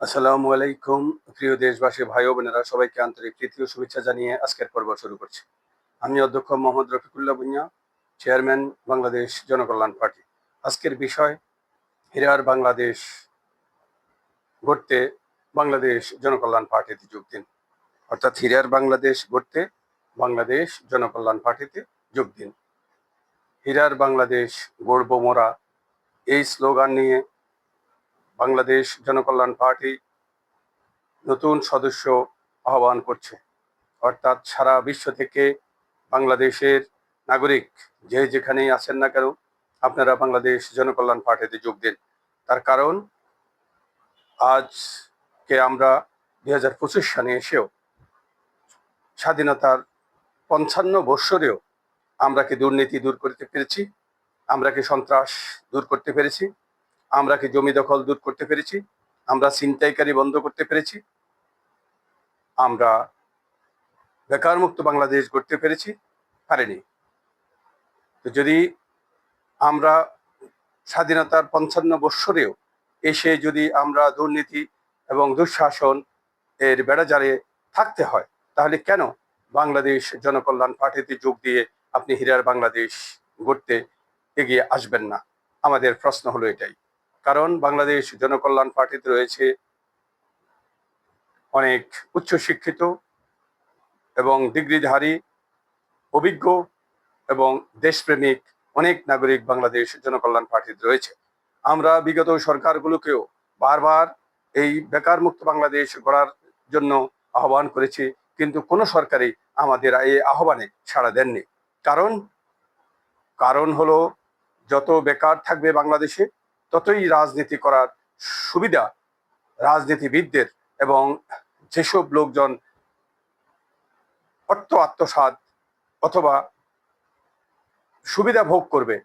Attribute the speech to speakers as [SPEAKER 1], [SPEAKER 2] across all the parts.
[SPEAKER 1] আসসালামু আলাইকুম, প্রিয় দেশবাসী, ভাই ও বোনেরা, সবাইকে আন্তরিক তৃতীয় শুভেচ্ছা জানিয়ে আজকের পর্ব শুরু করছি। আমি অধ্যক্ষ মোহাম্মদ রফিকুল্লাহ ভুঁইয়া চেয়ারম্যান বাংলাদেশ জনকল্যাণ পার্টি। আজকের বিষয়, হিরার বাংলাদেশ গড়তে বাংলাদেশ জনকল্যাণ পার্টিতে যোগ দিন। অর্থাৎ হিরার বাংলাদেশ গড়তে বাংলাদেশ জনকল্যাণ পার্টিতে যোগ দিন। হীরার বাংলাদেশ গড়ব মোরা, এই স্লোগান নিয়ে বাংলাদেশ জনকল্যাণ পার্টি নতুন সদস্য আহ্বান করছে। অর্থাৎ সারা বিশ্ব থেকে বাংলাদেশের নাগরিক যে যেখানেই আছেন না কেন, আপনারা বাংলাদেশ জনকল্যাণ পার্টিতে যোগ দিন। তার কারণ, আজকে আমরা দুই হাজার পঁচিশ সালে এসেও স্বাধীনতার পঞ্চান্ন বৎসরেও আমরা কি দুর্নীতি দূর করতে পেরেছি? আমরা কি সন্ত্রাস দূর করতে পেরেছি? আমরা কি জমি দখল দূর করতে পেরেছি? আমরা ছিনতাইকারী বন্ধ করতে পেরেছি? আমরা বেকার মুক্ত বাংলাদেশ গড়তে পেরেছি? পারেনি। তো যদি আমরা স্বাধীনতার পঞ্চান্ন বৎসরেও এসে যদি আমরা দুর্নীতি এবং দুঃশাসন এর বেড়াজারে থাকতে হয়, তাহলে কেন বাংলাদেশ জনকল্যাণ পার্টিতে যোগ দিয়ে আপনি হীরার বাংলাদেশ গড়তে এগিয়ে আসবেন না? আমাদের প্রশ্ন হলো এটাই। কারণ বাংলাদেশ জনকল্যাণ পার্টিতে রয়েছে অনেক উচ্চশিক্ষিত এবং ডিগ্রিধারী, অভিজ্ঞ এবং দেশপ্রেমিক অনেক নাগরিক বাংলাদেশ জনকল্যাণ পার্টিতে রয়েছে। আমরা বিগত সরকারগুলোকেও বারবার এই বেকার মুক্ত বাংলাদেশ গড়ার জন্য আহ্বান করেছি, কিন্তু কোনো সরকারই আমাদের এই আহ্বানে সাড়া দেননি। কারণ কারণ হলো যত বেকার থাকবে বাংলাদেশে ততই রাজনীতি করার সুবিধা রাজনীতিবিদদের এবং যেসব লোকজন অর্থ আত্মসাদ অথবা সুবিধা ভোগ করবে,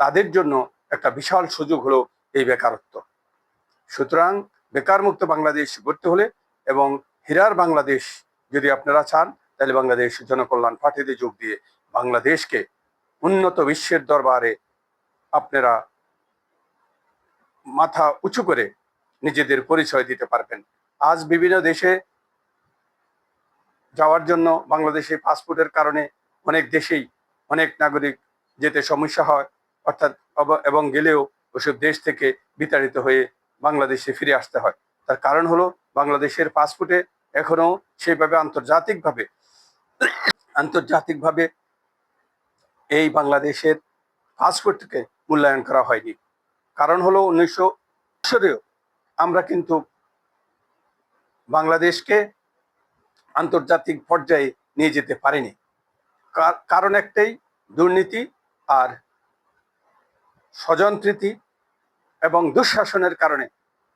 [SPEAKER 1] তাদের জন্য একটা বিশাল সুযোগ হলো এই বেকারত্ব। সুতরাং বেকার মুক্ত বাংলাদেশ গড়তে হলে এবং হীরার বাংলাদেশ যদি আপনারা চান, তাহলে বাংলাদেশ জনকল্যাণ পার্টিতে যোগ দিয়ে বাংলাদেশকে উন্নত বিশ্বের দরবারে আপনারা মাথা উঁচু করে নিজেদের পরিচয় দিতে পারবেন। আজ বিভিন্ন দেশে যাওয়ার জন্য বাংলাদেশে পাসপোর্টের কারণে অনেক দেশেই অনেক নাগরিক যেতে সমস্যা হয়, অর্থাৎ এবং গেলেও ওসব দেশ থেকে বিতাড়িত হয়ে বাংলাদেশে ফিরে আসতে হয়। তার কারণ হলো বাংলাদেশের পাসপোর্টে এখনও সেইভাবে আন্তর্জাতিকভাবে আন্তর্জাতিকভাবে এই বাংলাদেশের পাসপোর্টকে মূল্যায়ন করা হয়নি। কারণ হলো উনিশশো বছরেও আমরা কিন্তু বাংলাদেশকে আন্তর্জাতিক পর্যায়ে নিয়ে যেতে পারিনি। কার- কারণ একটাই, দুর্নীতি আর স্বজনপ্রীতি এবং দুঃশাসনের কারণে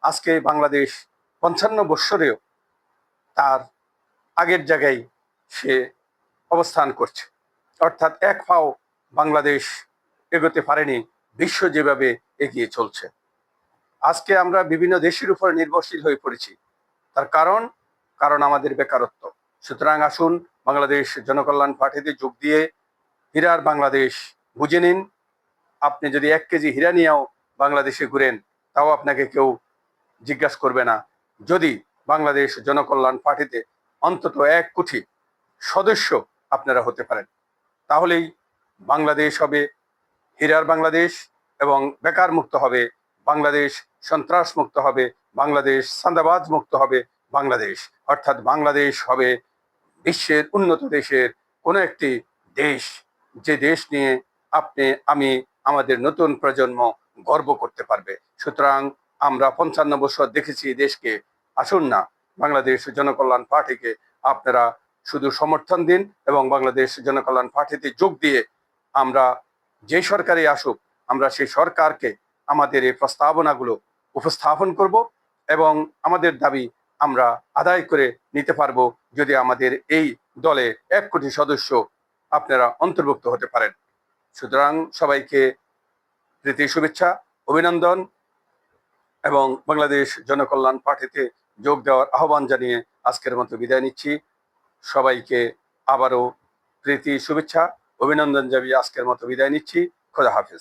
[SPEAKER 1] আজকে বাংলাদেশ পঞ্চান্ন বৎসরেও তার আগের জায়গায় সে অবস্থান করছে। অর্থাৎ এক পাও বাংলাদেশ এগোতে পারেনি, বিশ্ব যেভাবে এগিয়ে চলছে। আজকে আমরা বিভিন্ন দেশের উপর নির্ভরশীল হয়ে পড়েছি। তার কারণ কারণ আমাদের বেকারত্ব। সুতরাং আসুন বাংলাদেশ জনকল্যাণ পার্টিতে যোগ দিয়ে হীরার বাংলাদেশ বুঝে নিন। আপনি যদি এক কেজি হীরা নিয়েও বাংলাদেশে ঘুরেন, তাও আপনাকে কেউ জিজ্ঞাসা করবে না। যদি বাংলাদেশ জনকল্যাণ পার্টিতে অন্তত এক কোটি সদস্য আপনারা হতে পারেন, তাহলেই বাংলাদেশ হবে হীরার বাংলাদেশ। এবং বেকার মুক্ত হবে, বাংলাদেশ সন্ত্রাস মুক্ত হবে, বাংলাদেশ সান্দাবাজ মুক্ত হবে, বাংলাদেশ। অর্থাৎ বাংলাদেশ হবে বিশ্বের উন্নত দেশের কোনো একটি দেশ। যে দেশ নিয়ে আপনি, আমি, আমাদের নতুন প্রজন্ম গর্ব করতে পারবে। সুতরাং আমরা পঞ্চান্ন বছর দেখেছি দেশকে। আসুন না, বাংলাদেশ জনকল্যাণ পার্টিকে আপনারা শুধু সমর্থন দিন এবং বাংলাদেশ জনকল্যাণ পার্টিতে যোগ দিয়ে আমরা যে সরকারই আসুক আমরা সেই সরকারকে আমাদের এই প্রস্তাবনাগুলো উপস্থাপন করব এবং আমাদের দাবি আমরা আদায় করে নিতে পারব যদি আমাদের এই দলে এক কোটি সদস্য আপনারা অন্তর্ভুক্ত হতে পারেন। সুতরাং সবাইকে প্রীতি, শুভেচ্ছা, অভিনন্দন এবং বাংলাদেশ জনকল্যাণ পার্টিতে যোগ দেওয়ার আহ্বান জানিয়ে আজকের মতো বিদায় নিচ্ছি। সবাইকে আবারও প্রীতি, শুভেচ্ছা, অভিনন্দন জানিয়ে আজকের মতো বিদায় নিচ্ছি। খোদা হাফেজ।